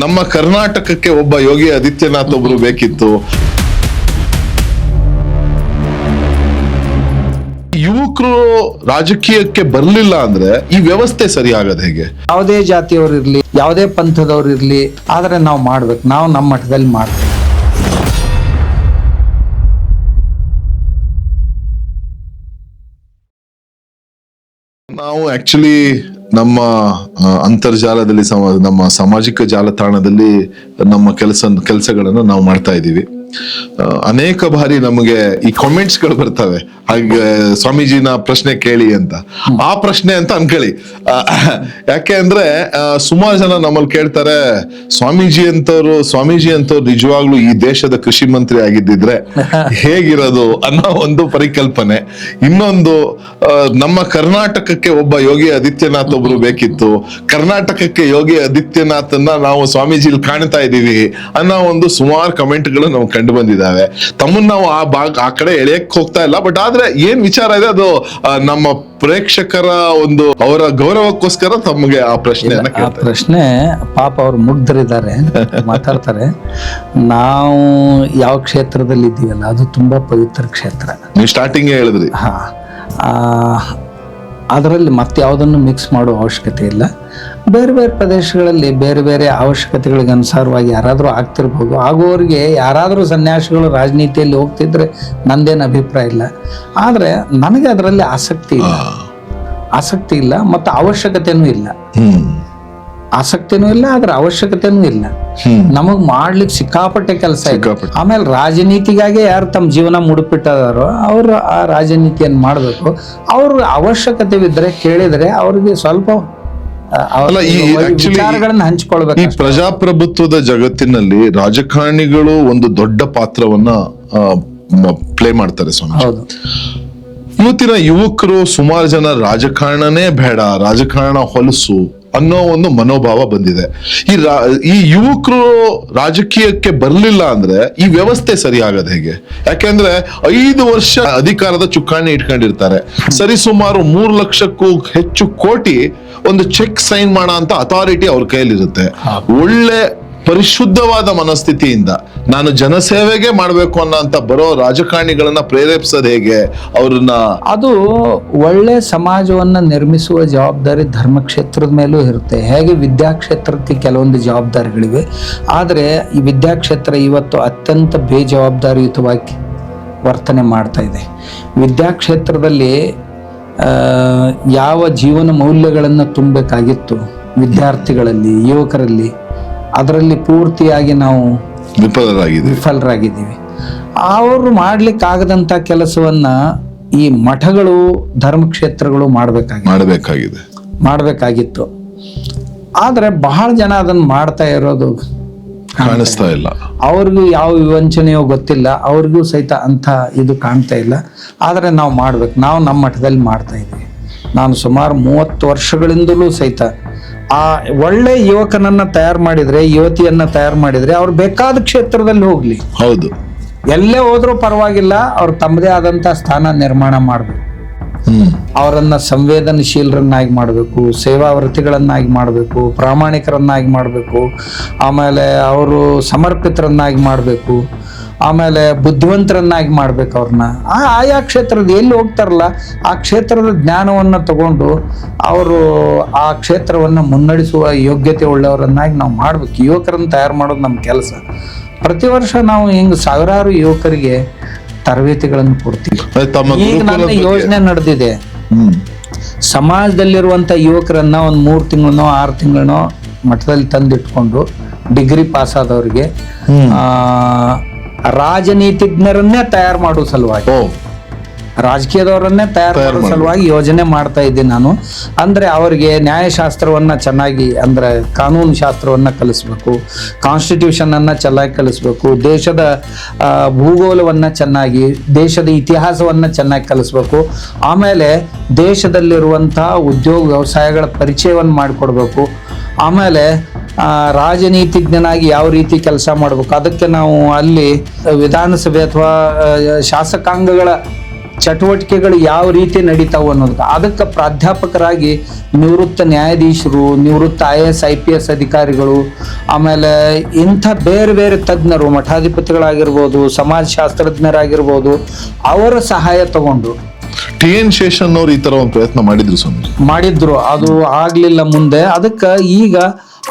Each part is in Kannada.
ನಮ್ಮ ಕರ್ನಾಟಕಕ್ಕೆ ಒಬ್ಬ ಯೋಗಿ ಆದಿತ್ಯನಾಥ್ ಒಬ್ರು ಬೇಕಿತ್ತು. ಯುವಕರು ರಾಜಕೀಯಕ್ಕೆ ಬರ್ಲಿಲ್ಲ ಅಂದ್ರೆ ಈ ವ್ಯವಸ್ಥೆ ಸರಿ ಆಗದ ಹೇಗೆ? ಯಾವುದೇ ಜಾತಿಯವ್ರು ಇರ್ಲಿ ಯಾವುದೇ ಪಂಥದವ್ರು ಇರ್ಲಿ ಆದ್ರೆ ನಾವು ಮಾಡ್ಬೇಕು. ನಾವು ನಮ್ಮ ಮಠದಲ್ಲಿ ಮಾಡ್ಬೇಕು. ನಾವು ಆಕ್ಚುಲಿ ನಮ್ಮ ಅಂತರ್ಜಾಲದಲ್ಲಿ ನಮ್ಮ ಸಾಮಾಜಿಕ ಜಾಲತಾಣದಲ್ಲಿ ನಮ್ಮ ಕೆಲಸ ಕೆಲಸಗಳನ್ನು ನಾವು ಮಾಡ್ತಾ ಇದ್ದೀವಿ. ಅನೇಕ ಬಾರಿ ನಮಗೆ ಈ ಕಾಮೆಂಟ್ಸ್ಗಳು ಬರ್ತವೆ. ಹಾಗೆ ಸ್ವಾಮೀಜಿನ ಪ್ರಶ್ನೆ ಕೇಳಿ ಅಂತ. ಆ ಪ್ರಶ್ನೆ ಅಂತ ಅನ್ಕೊಳ್ಳಿ. ಯಾಕೆ ಅಂದ್ರೆ ಸುಮಾರು ಜನ ನಮ್ಮಲ್ಲಿ ಕೇಳ್ತಾರೆ ಸ್ವಾಮೀಜಿ ಅಂತವ್ರು ಸ್ವಾಮೀಜಿ ಅಂತವ್ರು ನಿಜವಾಗ್ಲೂ ಈ ದೇಶದ ಕೃಷಿ ಮಂತ್ರಿ ಆಗಿದ್ದಿದ್ರೆ ಹೇಗಿರೋದು ಅನ್ನೋ ಒಂದು ಪರಿಕಲ್ಪನೆ. ಇನ್ನೊಂದು ನಮ್ಮ ಕರ್ನಾಟಕಕ್ಕೆ ಒಬ್ಬ ಯೋಗಿ ಆದಿತ್ಯನಾಥ್ ಒಬ್ರು ಬೇಕಿತ್ತು. ಕರ್ನಾಟಕಕ್ಕೆ ಯೋಗಿ ಆದಿತ್ಯನಾಥ್ ನಾವು ಸ್ವಾಮೀಜಿಲಿ ಕಾಣ್ತಾ ಇದೀವಿ ಅನ್ನೋ ಒಂದು ಸುಮಾರು ಕಮೆಂಟ್ಗಳು ನಾವು ಕಂಡು ಬಂದಿದ್ದಾವೆ. ತಮ್ಮನ್ನ ನಾವು ಆ ಭಾಗ ಆ ಕಡೆ ಎಳೆಯಕ್ ಹೋಗ್ತಾ ಇಲ್ಲ ಬಟ್ ಆದ್ರೆ ಏನ್ ವಿಚಾರ ಇದೆ ಅದು ನಮ್ಮ ಪ್ರೇಕ್ಷಕರ ಒಂದು ಅವರ ಗೌರವಕ್ಕೋಸ್ಕರ ತಮಗೆ ಆ ಪ್ರಶ್ನೆ ಆ ಪ್ರಶ್ನೆ ಪಾಪ ಅವ್ರು ಮುಗ್ಧರಿದ್ದಾರೆ ಮಾತಾಡ್ತಾರೆ. ನಾವು ಯಾವ ಕ್ಷೇತ್ರದಲ್ಲಿ ಇದ್ದೀವಲ್ಲ ಅದು ತುಂಬಾ ಪವಿತ್ರ ಕ್ಷೇತ್ರ. ನೀವು ಸ್ಟಾರ್ಟಿಂಗ್ ಹೇಳಿದ್ರಿ. ಹಾ ಅದರಲ್ಲಿ ಮತ್ತೆ ಯಾವುದನ್ನು ಮಿಕ್ಸ್ ಮಾಡೋ ಅವಶ್ಯಕತೆ ಇಲ್ಲ. ಬೇರೆ ಬೇರೆ ಪ್ರದೇಶಗಳಲ್ಲಿ ಬೇರೆ ಬೇರೆ ಅವಶ್ಯಕತೆಗಳಿಗೆ ಅನುಸಾರವಾಗಿ ಯಾರಾದರೂ ಆಗ್ತಿರ್ಬೋದು. ಆಗುವವರಿಗೆ ಯಾರಾದರೂ ಸನ್ಯಾಸಿಗಳು ರಾಜನೀತಿಯಲ್ಲಿ ಹೋಗ್ತಿದ್ರೆ ನಂದೇನು ಅಭಿಪ್ರಾಯ ಇಲ್ಲ. ಆದರೆ ನನಗೆ ಅದರಲ್ಲಿ ಆಸಕ್ತಿ ಇಲ್ಲ. ಆಸಕ್ತಿ ಇಲ್ಲ ಮತ್ತು ಅವಶ್ಯಕತೆಯೂ ಇಲ್ಲ. ಆಸಕ್ತಿನೂ ಇಲ್ಲ ಅದ್ರ ಅವಶ್ಯಕತೆನೂ ಇಲ್ಲ. ನಮಗ್ ಮಾಡ್ಲಿಕ್ಕೆ ಸಿಕ್ಕಾಪಟ್ಟೆ ಕೆಲಸ. ಆಮೇಲೆ ರಾಜನೀತಿಗಾಗಿ ಯಾರು ತಮ್ಮ ಜೀವನ ಮುಡುಪಿಟ್ಟದಾರೋ ಅವರು ಆ ರಾಜನೀತಿಯನ್ನು ಮಾಡಬೇಕು. ಅವ್ರ ಅವಶ್ಯಕತೆವಿದ್ರೆ ಕೇಳಿದ್ರೆ ಅವ್ರಿಗೆ ಸ್ವಲ್ಪ ಹಂಚಿಕೊಳ್ಬೇಕು ಈ ಪ್ರಜಾಪ್ರಭುತ್ವದ ಜಗತ್ತಿನಲ್ಲಿ ರಾಜಕಾರಣಿಗಳು ಒಂದು ದೊಡ್ಡ ಪಾತ್ರವನ್ನ ಪ್ಲೇ ಮಾಡ್ತಾರೆ ಸ್ವಾಮಿ ಇವತ್ತಿನ ಯುವಕರು ಸುಮಾರು ಜನ ರಾಜಕಾರಣನೇ ಬೇಡ ರಾಜಕಾರಣ ಹೊಲಸು ಅನ್ನೋ ಒಂದು ಮನೋಭಾವ ಬಂದಿದೆ. ಈ ರಾ- ಈ ಯುವಕರು ರಾಜಕೀಯಕ್ಕೆ ಬರಲಿಲ್ಲ ಅಂದ್ರೆ ಈ ವ್ಯವಸ್ಥೆ ಸರಿ ಆಗದ ಹೇಗೆ ಯಾಕೆಂದ್ರೆ ಐದು ವರ್ಷ ಅಧಿಕಾರದ ಚುಕ್ಕಾಣಿ ಇಟ್ಕೊಂಡಿರ್ತಾರೆ. ಸರಿಸುಮಾರು ಮೂರು ಲಕ್ಷಕ್ಕೂ ಹೆಚ್ಚು ಕೋಟಿ ಒಂದು ಚೆಕ್ ಸೈನ್ ಮಾಡೋ ಅಂತ ಅಥಾರಿಟಿ ಅವ್ರ ಕೈಯಲ್ಲಿರುತ್ತೆ. ಒಳ್ಳೆ ಪರಿಶುದ್ಧವಾದ ಮನಸ್ಥಿತಿಯಿಂದ ನಾನು ಜನಸೇವೆಗೆ ಮಾಡಬೇಕು ಅನ್ನೋ ಬರೋ ರಾಜಕಾರಣಿಗಳನ್ನ ಪ್ರೇರೇಪಿಸೋದು ಹೇಗೆ? ಅವ್ರನ್ನ ಅದು ಒಳ್ಳೆ ಸಮಾಜವನ್ನ ನಿರ್ಮಿಸುವ ಜವಾಬ್ದಾರಿ ಧರ್ಮಕ್ಷೇತ್ರದ ಮೇಲೂ ಇರುತ್ತೆ. ಹೇಗೆ ವಿದ್ಯಾಕ್ಷೇತ್ರಕ್ಕೆ ಕೆಲವೊಂದು ಜವಾಬ್ದಾರಿಗಳಿವೆ. ಆದರೆ ಈ ವಿದ್ಯಾಕ್ಷೇತ್ರ ಇವತ್ತು ಅತ್ಯಂತ ಬೇಜವಾಬ್ದಾರಿಯುತವಾಗಿ ವರ್ತನೆ ಮಾಡ್ತಾ ಇದೆ. ವಿದ್ಯಾಕ್ಷೇತ್ರದಲ್ಲಿ ಯಾವ ಜೀವನ ಮೌಲ್ಯಗಳನ್ನು ತುಂಬಬೇಕಾಗಿತ್ತು ವಿದ್ಯಾರ್ಥಿಗಳಲ್ಲಿ, ಯುವಕರಲ್ಲಿ ಅದರಲ್ಲಿ ಪೂರ್ತಿಯಾಗಿ ನಾವು ವಿಫಲರಾಗಿದ್ದೀವಿ. ವಿಫಲರಾಗಿದ್ದೀವಿ. ಅವರು ಮಾಡ್ಲಿಕ್ಕಾಗದಂಥ ಕೆಲಸವನ್ನ ಈ ಮಠಗಳು ಧರ್ಮಕ್ಷೇತ್ರಗಳು ಮಾಡಬೇಕಾಗಿ ಮಾಡಬೇಕಾಗಿದೆ. ಮಾಡಬೇಕಾಗಿತ್ತು. ಆದರೆ ಬಹಳ ಜನ ಅದನ್ನು ಮಾಡ್ತಾ ಇರೋದು ಕಾಣಿಸ್ತಾ ಇಲ್ಲ. ಅವ್ರಿಗೂ ಯಾವ ವಿವಂಚನೆಯೋ ಗೊತ್ತಿಲ್ಲ. ಅವ್ರಿಗೂ ಸಹಿತ ಅಂಥ ಇದು ಕಾಣ್ತಾ ಇಲ್ಲ. ಆದರೆ ನಾವು ಮಾಡ್ಬೇಕು. ನಾವು ನಮ್ಮ ಮಠದಲ್ಲಿ ಮಾಡ್ತಾ ಇದ್ದೀವಿ. ನಾನು ಸುಮಾರು ಮೂವತ್ತು ವರ್ಷಗಳಿಂದಲೂ ಸಹಿತ ಆ ಒಳ್ಳೆ ಯುವಕನನ್ನ ತಯಾರು ಮಾಡಿದ್ರೆ ಯುವತಿಯನ್ನ ತಯಾರು ಮಾಡಿದ್ರೆ ಅವ್ರು ಬೇಕಾದ ಕ್ಷೇತ್ರದಲ್ಲಿ ಹೋಗ್ಲಿ. ಹೌದು. ಎಲ್ಲೇ ಹೋದ್ರೂ ಪರವಾಗಿಲ್ಲ ಅವ್ರು ತಮ್ಮದೇ ಆದಂತ ಸ್ಥಾನ ನಿರ್ಮಾಣ ಮಾಡಬೇಕು. ಅವರನ್ನ ಸಂವೇದನಶೀಲರನ್ನಾಗಿ ಮಾಡಬೇಕು ಸೇವಾವೃತ್ತಿಗಳನ್ನಾಗಿ ಮಾಡಬೇಕು ಪ್ರಾಮಾಣಿಕರನ್ನಾಗಿ ಮಾಡಬೇಕು ಆಮೇಲೆ ಅವರು ಸಮರ್ಪಿತರನ್ನಾಗಿ ಮಾಡಬೇಕು. ಆಮೇಲೆ ಬುದ್ಧಿವಂತರನ್ನಾಗಿ ಮಾಡ್ಬೇಕು ಅವ್ರನ್ನ. ಆ ಆಯಾ ಕ್ಷೇತ್ರದ ಎಲ್ಲಿ ಹೋಗ್ತಾರಲ್ಲ ಆ ಕ್ಷೇತ್ರದ ಜ್ಞಾನವನ್ನು ತಗೊಂಡು ಅವರು ಆ ಕ್ಷೇತ್ರವನ್ನು ಮುನ್ನಡೆಸುವ ಯೋಗ್ಯತೆ ಉಳ್ಳವರನ್ನಾಗಿ ನಾವು ಮಾಡ್ಬೇಕು. ಯುವಕರನ್ನ ತಯಾರು ಮಾಡೋದು ನಮ್ಮ ಕೆಲಸ. ಪ್ರತಿ ವರ್ಷ ನಾವು ಹಿಂಗೆ ಸಾವಿರಾರು ಯುವಕರಿಗೆ ತರಬೇತಿಗಳನ್ನು ಕೊಡ್ತೀವಿ. ಈಗ ನನ್ನ ಯೋಜನೆ ನಡೆದಿದೆ. ಹ್ಮ್. ಸಮಾಜದಲ್ಲಿರುವಂಥ ಯುವಕರನ್ನ ಒಂದು ಮೂರು ತಿಂಗಳನೋ ಆರು ತಿಂಗಳನೋ ಮಠದಲ್ಲಿ ತಂದಿಟ್ಕೊಂಡು ಡಿಗ್ರಿ ಪಾಸ್ ಆದವ್ರಿಗೆ ಆ, ರಾಜನೀತಿಜ್ಞರನ್ನೇ ತಯಾರು ಮಾಡೋ ಸಲುವಾಗಿ. ಓ. ರಾಜಕೀಯದವರನ್ನೇ ತಯಾರು ಮಾಡುವ ಮಾಡೋ ಸಲುವಾಗಿ ಯೋಜನೆ ಮಾಡ್ತಾ ಇದ್ದೀನಿ ನಾನು. ಅಂದ್ರೆ ಅವರಿಗೆ ನ್ಯಾಯಶಾಸ್ತ್ರವನ್ನ ಚೆನ್ನಾಗಿ ಅಂದ್ರೆ ಕಾನೂನು ಶಾಸ್ತ್ರವನ್ನ ಕಲಿಸ್ಬೇಕು ಕಾನ್ಸ್ಟಿಟ್ಯೂಷನ್ ಅನ್ನ ಚೆನ್ನಾಗಿ ಕಲಿಸ್ಬೇಕು ದೇಶದ ಭೂಗೋಲವನ್ನ ಭೂಗೋಳವನ್ನ ಚೆನ್ನಾಗಿ ದೇಶದ ಇತಿಹಾಸವನ್ನ ಚೆನ್ನಾಗಿ ಕಲಿಸ್ಬೇಕು. ಆಮೇಲೆ ದೇಶದಲ್ಲಿರುವಂತಹ ಉದ್ಯೋಗ ವ್ಯವಸಾಯಗಳ ಪರಿಚಯವನ್ನು ಮಾಡಿಕೊಡ್ಬೇಕು. ಆಮೇಲೆ ರಾಜನೀತಿಜ್ಞನಾಗಿ ಯಾವ ರೀತಿ ಕೆಲಸ ಮಾಡಬೇಕು? ಅದಕ್ಕೆ ನಾವು ಅಲ್ಲಿ ವಿಧಾನಸಭೆ ಅಥವಾ ಶಾಸಕಾಂಗಗಳ ಚಟುವಟಿಕೆಗಳು ಯಾವ ರೀತಿ ನಡೀತಾವು ಅನ್ನೋದಕ್ಕೆ. ಅದಕ್ಕೆ ಪ್ರಾಧ್ಯಾಪಕರಾಗಿ ನಿವೃತ್ತ ನ್ಯಾಯಾಧೀಶರು, ನಿವೃತ್ತ I S, I P S ಅಧಿಕಾರಿಗಳು, ಆಮೇಲೆ ಇಂಥ ಬೇರೆ ಬೇರೆ ತಜ್ಞರು, ಮಠಾಧಿಪತಿಗಳಾಗಿರ್ಬೋದು, ಸಮಾಜಶಾಸ್ತ್ರಜ್ಞರಾಗಿರ್ಬೋದು, ಅವರ ಸಹಾಯ ತಗೊಂಡು ಟಿ ಎನ್ ಶೇಷನ್ ಅವ್ರು ಈ ತರ ಒಂದು ಪ್ರಯತ್ನ ಮಾಡಿದ್ರು ಸ್ವಾಮಿ ಮಾಡಿದ್ರು. ಅದು ಆಗ್ಲಿಲ್ಲ ಮುಂದೆ. ಅದಕ್ಕೆ ಈಗ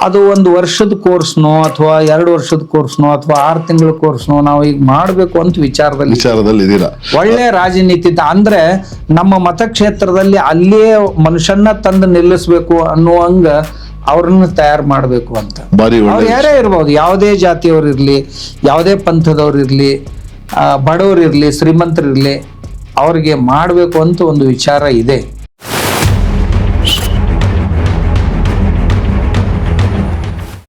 ಅದು ಒಂದು ವರ್ಷದ ಕೋರ್ಸ್ನೋ ಅಥವಾ ಎರಡು ವರ್ಷದ ಕೋರ್ಸ್ನೋ ಅಥವಾ ಆರು ತಿಂಗಳ ಕೋರ್ಸ್ನೋ ನಾವು ಈಗ ಮಾಡಬೇಕು ಅಂತ ವಿಚಾರದಲ್ಲಿ ವಿಚಾರದಲ್ಲಿ ಇದೀರಾ ಒಳ್ಳೆ ರಾಜನೀತಿ ಅಂದ್ರೆ ನಮ್ಮ ಮತಕ್ಷೇತ್ರದಲ್ಲಿ ಅಲ್ಲಿಯೇ ಮನುಷ್ಯನ್ನ ತಂದು ನಿಲ್ಲಿಸ್ಬೇಕು ಅನ್ನುವಂಗ ಅವ್ರನ್ನ ತಯಾರು ಮಾಡಬೇಕು ಅಂತ. ಅವ್ರು ಯಾರೇ ಇರ್ಬೋದು. ಯಾವುದೇ ಜಾತಿಯವ್ರು ಇರಲಿ ಯಾವುದೇ ಪಂಥದವ್ರು ಇರಲಿ ಬಡವ್ರು ಇರ್ಲಿ ಶ್ರೀಮಂತರಿರ್ಲಿ ಅವ್ರಿಗೆ ಮಾಡಬೇಕು ಅಂತ ಒಂದು ವಿಚಾರ ಇದೆ.